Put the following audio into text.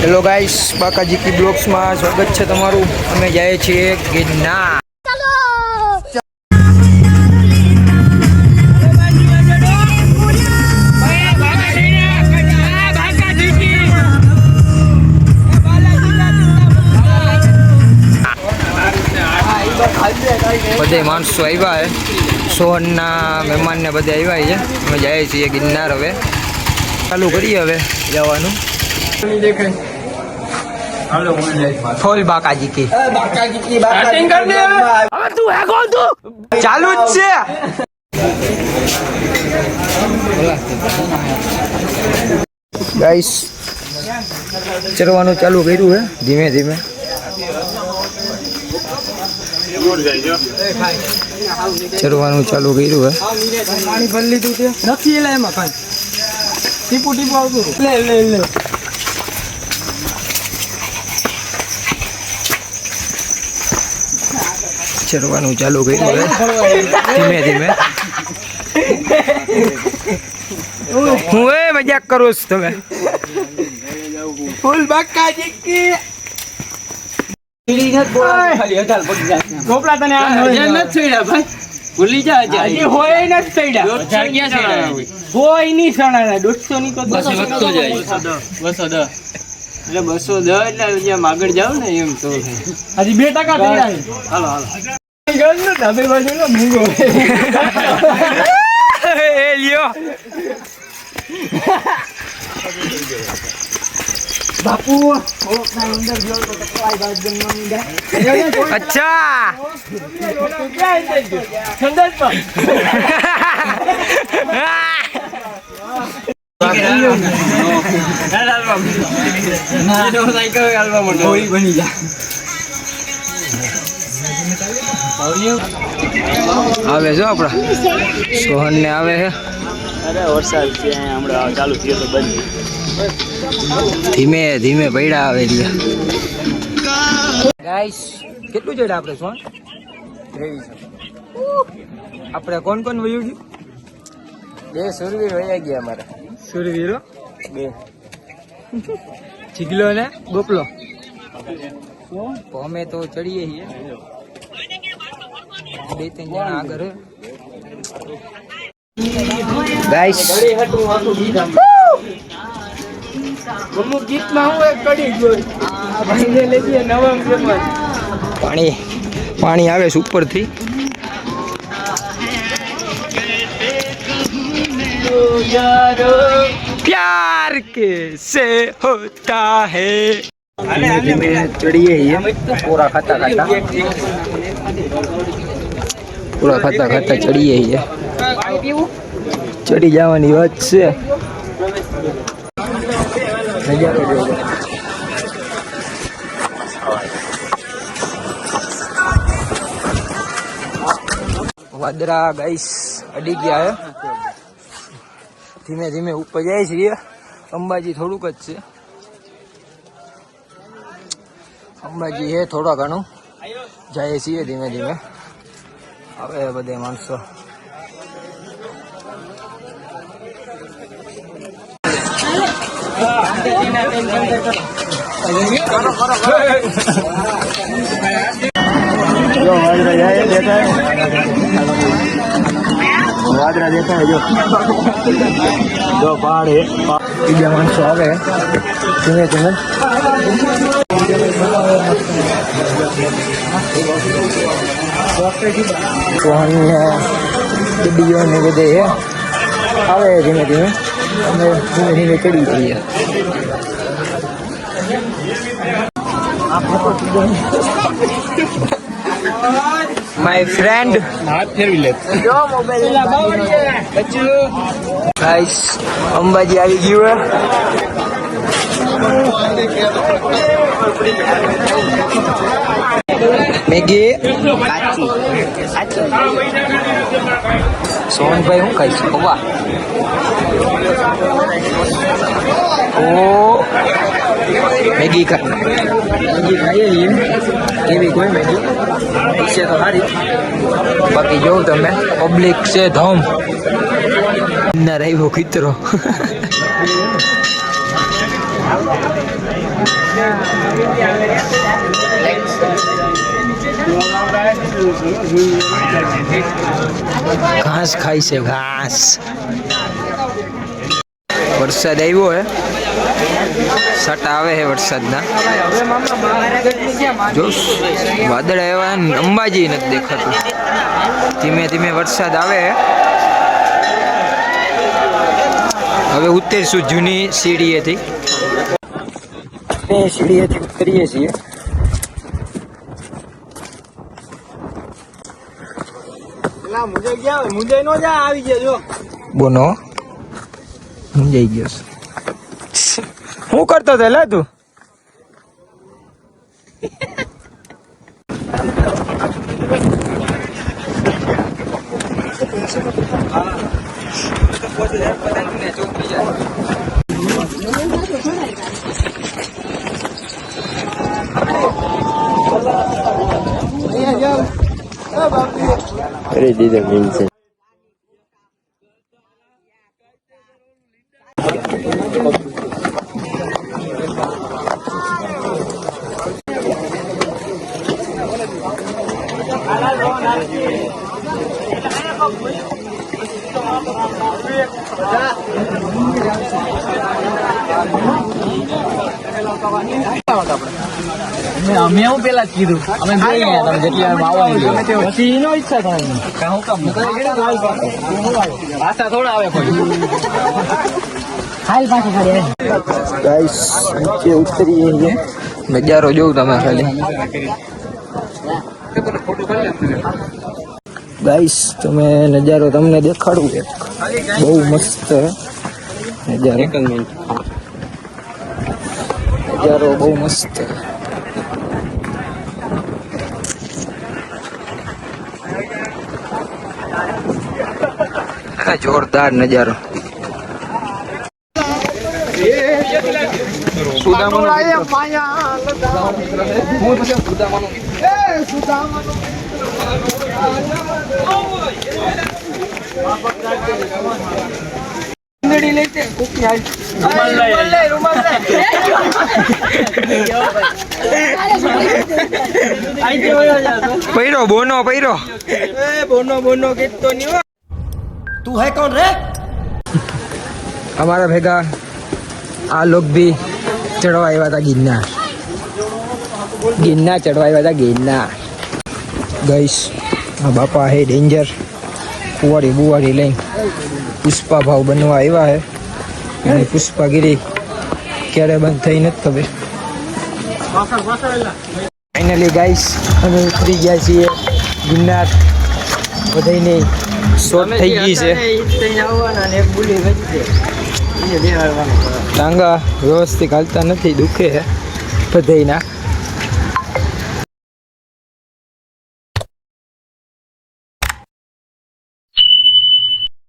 Hello guys બાકાજી કી બ્લોગ્સમાં સ્વાગત છે તમારું. અમે જઈએ છીએ ગિરનાર. બધે માણસો આવ્યા છે સોહનના મહેમાનને બધે આવ્યા છે. અમે જઈએ છીએ ગિરનાર હવે. ચાલુ કરીએ હવે જવાનું. ફોલ બાકાજી કે. ચાલુ જ છે. ગાઈસ ચરવાનું ચાલુ કર્યું હે. ધીમે ધીમે. ચરવાનું ચાલુ કર્યું હે. પાણી ભરી લીધું છે. નથી એટલે એમાં કાંઈ ટીપુ ટીપુ આવતું. લે લે લે. ચરવાનું ચાલુ કર્યું હવે. ધીમે ધીમે. હું એ મજાક કરું છું તમે. ફૂલ બાકાજી જીકી. ગોપલા તને આમ હોય. ને. હજી. હોય નથી ચડ્યા. હોય. નહીં સણાના. દોઢસો ની તો બસો વધતો જાય. બસો દસ. એટલે બસો દસ એટલે જેમ આગળ જાવ ને એમ તો હજી બે ટકા હાલો હાલો. ગણનું ડાબી બાજુનો મૂંગો. એ લ્યો બાપુ ના. અચ્છા. હોળી બની જા આવે જો આપડા સોહન ને આવે છે. અરે વરસાદ છે હમણાં ચાલુ થયો તો બંધ. ધીમે ધીમે પૈડા આવે એટલે ગાઈસ કેટલું જોડે આપણે સોન આપણે કોણ કોણ વયું ગયું બે સુરવીર વયા ગયા અમારે. સુરવીરો બે. ચીગલો ને ગોપલો. અમે તો ચડીએ છીએ. બે ત્રણ જણા આગળ ગાઈસ અમુક ગીતમાં હું એક કડી ગયો આ ભાઈને લઈ ગયા નવા પ્રેમમાં પાણી પાણી આવે છે ઉપરથી. પ્યાર કેસે હોતા હે? ધીમે ધીમે ચડીએ છીએ. પૂરા ખાતા ખાતા. પૂરા ખાતા ખાતા ચડીએ છીએ. ચડી જવાની વાત છે. વાદરા ગાઈસ અડી ગયા હે. ધીમે ધીમે ઉપર જાય છે અંબાજી થોડુંક જ છે. અંબાજી હે થોડા ઘણું. જાય છીએ ધીમે ધીમે. હવે બધે માણસો. જો વાદરા જાય દેખાય વાદરા દેખાય જો. જો પહાડ બીજા માણસો આવે ધીમે ધીમે સોહન ને દીદીઓ ને બધે આવે ધીમે ધીમે અમે ધીમે ધીમે ચડી જઈએ માય ફ્રેન્ડ હાથ ફેરવી લે. ગાઈસ અંબાજી આવી ગયું મેગી મેગી. સોહનભાઈ હું ખાઈશ. ખવા ઓ. મેગી ખા મેગી ખાઈએ છીએ એવી કોઈ મેગી છે તો સારી બાકી જોઉં તમે પબ્લિક છે ધમ ના રહ્યો ખીતરો ઘાસ ખાય છે, ઘાસ. વરસાદ આવ્યો હે. સટા આવે છે વરસાદના. જો વાદળ આવ્યા અંબાજી નથી દેખાતું. ધીમે ધીમે વરસાદ આવે. હવે ઉતરીશું જૂની સીડીએથી? સીડીએથી ઉતરીએ છીએ. મુજે ગયા મુજે નો જા આવી ગયા બોનો. મુંજાઈ ગયો છે. શું કરતો હતો લે તું. કરી દીધો મીન અમે એવું પેલા જ કીધું. અમે જોઈ ગયા તમે જેટલી વાર વાવવાની પછી એનો ઈચ્છા થાય કામ પાછા થોડા આવે કોઈ. ગાઈસ નીચે ઉતરીએ છીએ નજારો જોઉં તમે ખાલી. ગાઈસ તમે નજારો તમને દેખાડું એક. બહુ મસ્ત નજારો. નજારો બહુ મસ્ત. જોરદાર નજારો. પૈરો બોનો પૈરો. બોનો બોનો કેતો નહીં રે? અમારા ભેગા આ લોક ભી ચડવા આવ્યા હતા ગિરનાર. ગિરનાર ચડવા આવ્યા હતા, ગિરનાર. ગઈશ. આ બાપા હે ડેન્જર કુવાડી બુવાડી લઈને પુષ્પા ભાવ બનવા આવ્યા હે. અને પુષ્પાગીરી ક્યારે બંધ થઈ નથી ખબર. ફાઇનલી ગાઈસ અમે ઉતરી ગયા છીએ ગિરનાર. બધાને શોર્ટ થઈ ગઈ છે. ટાંગા વ્યવસ્થિત હાલતા નથી, દુખે બધાના